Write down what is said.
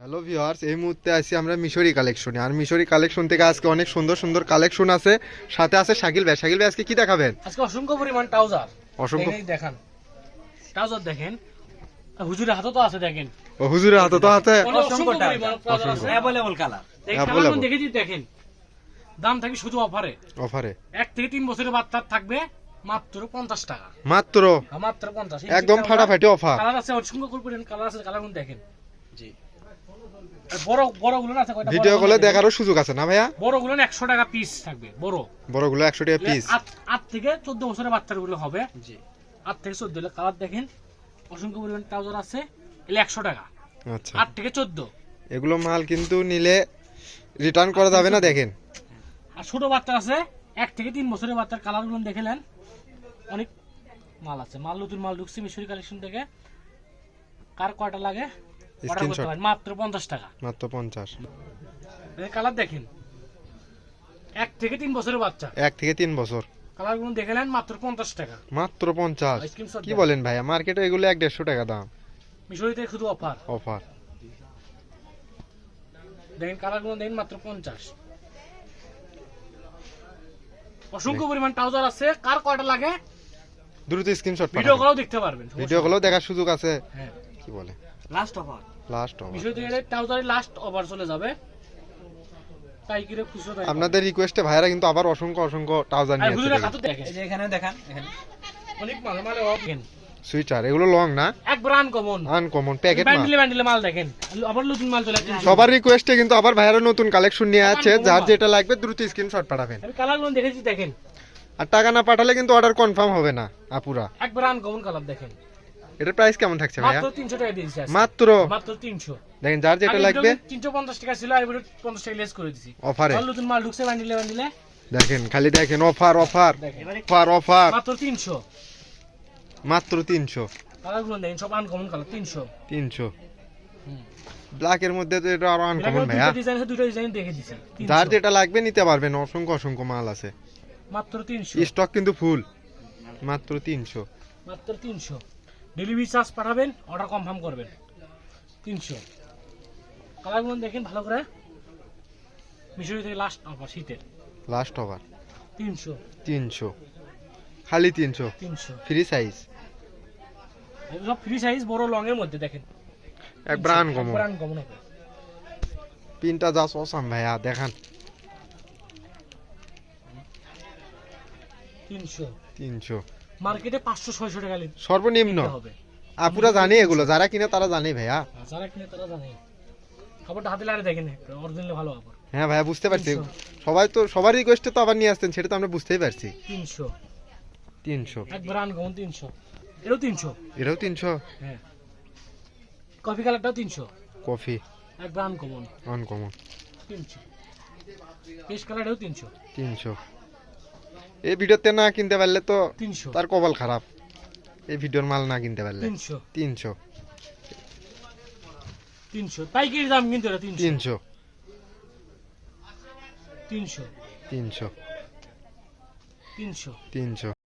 Hello viewers এই মুহূর্তে আছি আমরা মিশরি কালেকশনে। আর মিশরি কালেকশন থেকে আজকে অনেক সুন্দর সুন্দর কালেকশন আছে। সাথে আছে শাকিল ভাই। শাকিল ভাই আজকে কি দেখাবেন? আজকে অসংখ্য পরিমাণ ট্রাউজার। অসংখ্য দেখেন দেখান। ট্রাউজার দেখেন। হুজুরের হাতে তো আছে দেখেন। ও হুজুরের হাতে তো অনেক অসংখ্য। পরিমাণ আছে। অ্যাভেলেবল কালার দেখেন, Available। দেখে দিন দেখেন দাম থাকে শুধু অফারে। অফারে। এক থেকে তিন বছরের বাচ্চা থাকবে মাত্র পঞ্চাশ টাকা। মাত্র? মাত্র পঞ্চাশ। একদম ফাটাফাটি অফার। কালার আছে অসংখ্য পরিমাণ কালার আছে। কালারগুলো দেখেন। জি। বড় বড়গুলো আছে কয়টা? ভিডিও কলে দেখারও সুযোগ আছে না ভাইয়া? বড়গুলো একশো টাকা পিস থাকবে বড়। বড়গুলো একশো টাকা পিস আট আট থেকে চোদ্দ বছরের বাচ্চাগুলো হবে। জি। আট থেকে চোদ্দ হলে কালার দেখেন। অসংখ্য পরিমাণ ট্রাউজার আছে এলে একশো টাকা। আচ্ছা। আট থেকে চোদ্দ। এগুলো মাল কিন্তু নিলে রিটার্ন করা যাবে না দেখেন। আর ছোট বাচ্চা আছে এক থেকে তিন বছরের বাচ্চার কালারগুলো দেখেলেন অনেক মাল আছে। মাল নতুন মাল ঢুকছে মিশরি কালেকশন থেকে। কার কয়টা লাগে? মাত্র পঞ্চাশ টাকা। মাত্র কালার দেখেন। এক থেকে তিন বছরের বাচ্চা। এক থেকে তিন বছর। গুলো দেখেলেন মাত্র পঞ্চাশ টাকা। মাত্র পঞ্চাশ। Screenshot কি বলেন ভাইয়া? মার্কেটে এগুলো টাকা দাম। মিশরিতে শুধু অফার। অফার। দেখেনগুলো মাত্র পঞ্চাশ। অসংখ্য পরিমাণ ট্রাউজার আছে। কার কয়টা লাগে? দ্রুত স্ক্রিনশট ভিডিও কলেও দেখতে পারবেন ভিডিও গুলো দেখার সুযোগ আছে। হ্যাঁ। কি বলে? লাস্ট অফার লাস্ট বিষয় থেকে ট্রাউজারের লাস্ট ওভার চলে যাবে। তাই কিরে খুশি তাই আপনাদের রিকোয়েস্টে ভাইরা কিন্তু আবার অসংখ্য অসংখ্য ট্রাউজার নিয়ে দেখেন এই যে এখানে দেখান এখানে। অনেক মাল মালে অফেন সুইটার এগুলো লং না? এক ব্রান্ড কমন আনকমন প্যাকেট মাল। ব্যান্ডেলে ব্যান্ডেলে মাল দেখেন। আবার নতুন মাল চলে আসছে। সবার রিকোয়েস্টে কিন্তু আবার ভাইরা নতুন কালেকশন নিয়ে আছে। যার যেটা লাগবে দ্রুত স্ক্রিনশট পাঠাবেন। আমি কালারগুলো দেখেছি দেখেন। আর টাকা না পাঠালে কিন্তু অর্ডার কনফার্ম হবে না আপুরা। এক ব্রান্ড কমন কালার দেখেন। এটার প্রাইস কেমন থাকছে ভাইয়া? মাত্র তিনশো টাকা দিয়েছি। মাত্র? মাত্র তিনশো। দেখেন যার যেটা লাগবে তিনশো পঞ্চাশ টাকা ছিল এবারে পঞ্চাশ টাকা লেস করে দিছি। অফারে আর নতুন মাল ঢুকছে ব্যান্ডেলে ব্যান্ডেলে দেখেন খালি দেখেন অফার অফার অফার অফার মাত্র তিনশো। মাত্র তিনশো। কালারগুলো দেখেন সব আনকমন কালার তিনশো। তিনশো। ব্ল্যাকের মধ্যে তো এটা আরও আনকমন ভাইয়া। ডিজাইন দুটো ডিজাইন দেখে দিছি। যার যেটা লাগবে নিতে পারবেন অসংখ্য অসংখ্য মাল আছে। মাত্র তিনশো। স্টক কিন্তু ফুল মাত্র তিনশো। মাত্র তিনশো। ডেলিভারি চার্জ পাঠাবেন অর্ডার কনফার্ম করবেন। তিনশো। কালারগুলো দেখেন ভালো করে। মিশরি থেকে লাস্ট অফার শীতের। লাস্ট ওভার তিনশো। তিনশো। খালি তিনশো। তিনশো। ফ্রি সাইজ সব ফ্রি সাইজ বড় লং এর মধ্যে দেখেন। একবার আনকমন আনকমন হবে। পিনটা যা অসাম ভাইয়া দেখান। তিনশো। তিনশো। মার্কেটে পাঁচশো ছয়শো টাকা সর্বনিম্ন? হবে। আপুরা জানে এগুলো যারা কিনে তারা জানে ভাইয়া। যারা কিনে তারা জানে। কাপড়টা হাতে লাগে দেখেন অরিজিনাল ভালো কাপড় হ্যাঁ ভাইয়া বুঝতে পারছি। সবাই তো সবার রিকোয়েস্টে তো আবার নিয়ে আসতেন সেটা তো আমরা বুঝতেই পারছি। তিনশো। তিনশো। একবার আনকমন তিনশো। এটাও তিনশো। এটাও তিনশো? হ্যাঁ। কফি কালারটাও তিনশো। কফি। একবার আনকমন আনকমন তিনশো। পেশ কালারটাও তিনশো। তিনশো। এই ভিডিওতে না কিনতে পারলে তো তিনশো। তার কপাল খারাপ। এই ভিডিওর মাল না কিনতে পারলে। তিনশো। তিনশো। তিনশো। পাইকারি দাম কিন্তু এটা তিনশো। তিনশো। তিনশো। তিনশো। তিনশো। তিনশো।